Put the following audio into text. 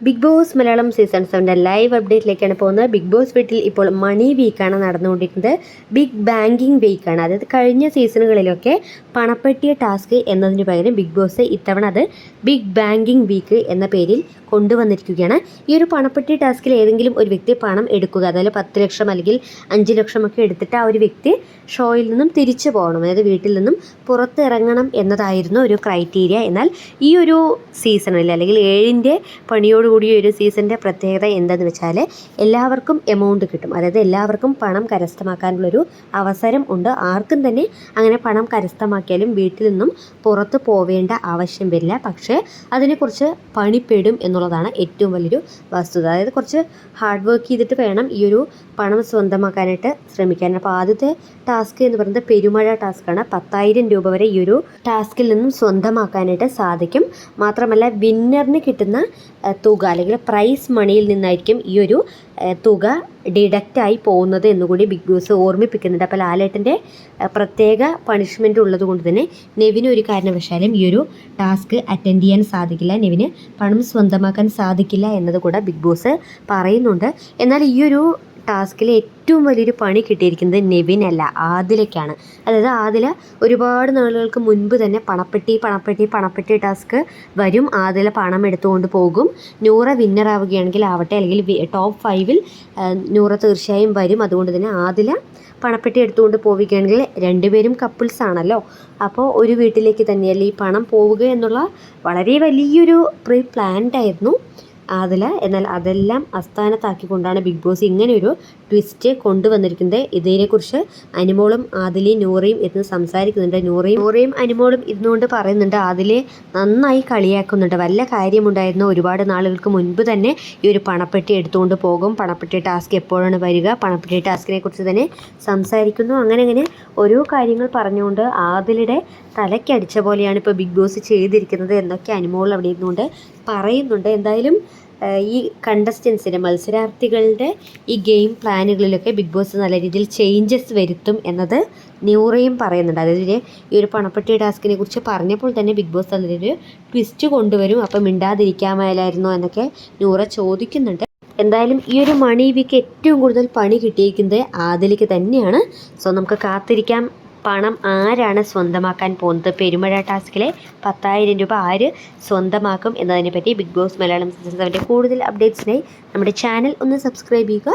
Big Boss Malayalam season സെവന്റെ live അപ്ഡേറ്റിലേക്കാണ് പോകുന്നത്. ബിഗ് ബോസ് വീട്ടിൽ ഇപ്പോൾ മണി വീക്കാണ് നടന്നുകൊണ്ടിരിക്കുന്നത്. ബിഗ് ബാങ്കിങ് വീക്കാണ് അതായത് കഴിഞ്ഞ സീസണുകളിലൊക്കെ പണപ്പെട്ടിയ ടാസ്ക് എന്നതിന് പകരം ബിഗ് ബോസ് ഇത്തവണ അത് ബിഗ് ബാങ്കിങ് വീക്ക് എന്ന പേരിൽ കൊണ്ടുവന്നിരിക്കുകയാണ്. ഈ ഒരു പണപ്പെട്ടി ടാസ്കിൽ ഏതെങ്കിലും ഒരു വ്യക്തി പണം എടുക്കുക അതായത് പത്ത് ലക്ഷം അല്ലെങ്കിൽ അഞ്ച് ലക്ഷമൊക്കെ എടുത്തിട്ട് ആ ഒരു വ്യക്തി ഷോയിൽ നിന്നും തിരിച്ചു പോകണം അതായത് വീട്ടിൽ നിന്നും പുറത്തിറങ്ങണം എന്നതായിരുന്നു ഒരു ക്രൈറ്റീരിയ എന്നാൽ ഈ ഒരു സീസണിൽ അല്ലെങ്കിൽ ഏഴിന്റെ പണിയോടുകൂടിയ ഒരു സീസണിന്റെ പ്രത്യേകത എന്താണെന്ന് വെച്ചാൽ എല്ലാവർക്കും എമൗണ്ട് കിട്ടും. അതായത് എല്ലാവർക്കും പണം കരസ്ഥമാക്കാനുള്ളൊരു അവസരം ഉണ്ട്. ആർക്കും തന്നെ അങ്ങനെ പണം കരസ്ഥമാക്കിയാലും വീട്ടിൽ നിന്നും പുറത്ത് പോവേണ്ട ആവശ്യം വരില്ല. പക്ഷേ അതിനെക്കുറിച്ച് പണിപ്പെടും എന്നുള്ളതാണ് ഏറ്റവും വലിയൊരു വസ്തുത. അതായത് കുറച്ച് ഹാർഡ് വർക്ക് ചെയ്തിട്ട് വേണം ഈ ഒരു പണം സ്വന്തമാക്കാനായിട്ട് ശ്രമിക്കാൻ. അപ്പോൾ ആദ്യത്തെ ടാസ്ക് എന്ന് പറയുന്നത് പെരുമഴ ടാസ്ക്കാണ് പത്തായിരം രൂപ വരെ ഈ ഒരു ടാസ്കിൽ നിന്നും സ്വന്തമാക്കാനായിട്ട് സാധിക്കും. മാത്രമല്ല വിന്നറിന് കിട്ടുന്ന തുക അല്ലെങ്കിൽ പ്രൈസ് മണിയിൽ നിന്നായിരിക്കും ഈ ഒരു തുക ഡിഡക്റ്റായി പോകുന്നത് എന്നുകൂടി ബിഗ് ബോസ് ഓർമ്മിപ്പിക്കുന്നുണ്ട്. അപ്പോൾ ലാലേട്ടന്റെ പ്രത്യേക പണിഷ്മെന്റ് ഉള്ളത് കൊണ്ട് തന്നെ നെവിന് ഒരു കാരണവശാലും ഈ ഒരു ടാസ്ക് അറ്റൻഡ് ചെയ്യാൻ സാധിക്കില്ല. നെവിന് പണം സ്വന്തമാക്കാൻ സാധിക്കില്ല എന്നത് കൂടെ ബിഗ് ബോസ് പറയുന്നുണ്ട്. എന്നാൽ ഈ ഒരു ടാസ്കിൽ ഏറ്റവും വലിയൊരു പണി കിട്ടിയിരിക്കുന്നത് നെവിനല്ല ആദിലയ്ക്കാണ്. അതായത് ആദില ഒരുപാട് നാളുകൾക്ക് മുൻപ് തന്നെ പണപ്പെട്ടി പണപ്പെട്ടി പണപ്പെട്ടി ടാസ്ക് വരും. ആദില പണം എടുത്തുകൊണ്ട് പോകും. നൂറ വിന്നർ ആവുകയാണെങ്കിൽ ആവട്ടെ അല്ലെങ്കിൽ ടോപ്പ് ഫൈവിൽ നൂറ തീർച്ചയായും വരും. അതുകൊണ്ട് തന്നെ ആദില പണപ്പെട്ടി എടുത്തുകൊണ്ട് പോവുകയാണെങ്കിൽ രണ്ടുപേരും കപ്പിൾസ് ആണല്ലോ. അപ്പോൾ ഒരു വീട്ടിലേക്ക് തന്നെയല്ലേ ഈ പണം പോവുക എന്നുള്ള വളരെ വലിയൊരു പ്രീ പ്ലാൻഡ് ആയിരുന്നു. അതിൽ എന്നാൽ അതെല്ലാം അസ്ഥാനത്താക്കിക്കൊണ്ടാണ് ബിഗ് ബോസ് ഇങ്ങനെ ഒരു ട്വിസ്റ്റ് കൊണ്ടുവന്നിരിക്കുന്നത്. ഇതിനെക്കുറിച്ച് അനുമോളും ആദിലയും നൂറയും ഇരുന്ന് സംസാരിക്കുന്നുണ്ട്. നൂറയും നൂറയും അനുമോളും ഇരുന്നുകൊണ്ട് പറയുന്നുണ്ട് ആദിലെ നന്നായി കളിയാക്കുന്നുണ്ട്. വല്ല കാര്യമുണ്ടായിരുന്നു? ഒരുപാട് നാളുകൾക്ക് മുൻപ് തന്നെ ഈ ഒരു പണപ്പെട്ടി എടുത്തുകൊണ്ട് പോകും. പണപ്പെട്ടി ടാസ്ക് എപ്പോഴാണ് വരിക? പണപ്പെട്ടി ടാസ്കിനെ കുറിച്ച് തന്നെ സംസാരിക്കുന്നു. അങ്ങനെ അങ്ങനെ ഓരോ കാര്യങ്ങൾ പറഞ്ഞുകൊണ്ട് ആദിലയുടെ തലയ്ക്കടിച്ച പോലെയാണ് ഇപ്പോൾ ബിഗ് ബോസ് ചെയ്തിരിക്കുന്നത് എന്നൊക്കെ അനുമോൾ അവിടെ ഇരുന്നുകൊണ്ട് പറയുന്നുണ്ട്. എന്തായാലും ഈ കണ്ടസ്റ്റൻസിന്റെ മത്സരാർത്ഥികളുടെ ഈ ഗെയിം പ്ലാനുകളിലൊക്കെ ബിഗ് ബോസ് നല്ല രീതിയിൽ ചേഞ്ചസ് വരുത്തും എന്നത് ന്യൂറയും പറയുന്നുണ്ട്. അതായത് ഈ ഒരു പണപ്പെട്ടി ടാസ്കിനെ കുറിച്ച് പറഞ്ഞപ്പോൾ തന്നെ ബിഗ് ബോസ് അതിലൊരു ട്വിസ്റ്റ് കൊണ്ടുവരും. അപ്പം മിണ്ടാതിരിക്കാമായാലായിരുന്നോ എന്നൊക്കെ ന്യൂറ ചോദിക്കുന്നുണ്ട്. എന്തായാലും ഈ ഒരു മണി വീക്ക് ഏറ്റവും കൂടുതൽ പണി കിട്ടിയിരിക്കുന്നത് ആദിലേക്ക് തന്നെയാണ്. സോ നമുക്ക് കാത്തിരിക്കാം. പണം ആരാണ് സ്വന്തമാക്കാൻ പോകുന്നത്? പെരുമഴ ടാസ്കിലെ പത്തായിരം രൂപ ആര് സ്വന്തമാക്കും എന്നതിനെപ്പറ്റി ബിഗ് ബോസ് മലയാളം സീസൺ സെവന്റെ കൂടുതൽ അപ്ഡേറ്റ്സിനായി നമ്മുടെ ചാനൽ ഒന്ന് സബ്സ്ക്രൈബ് ചെയ്യുക.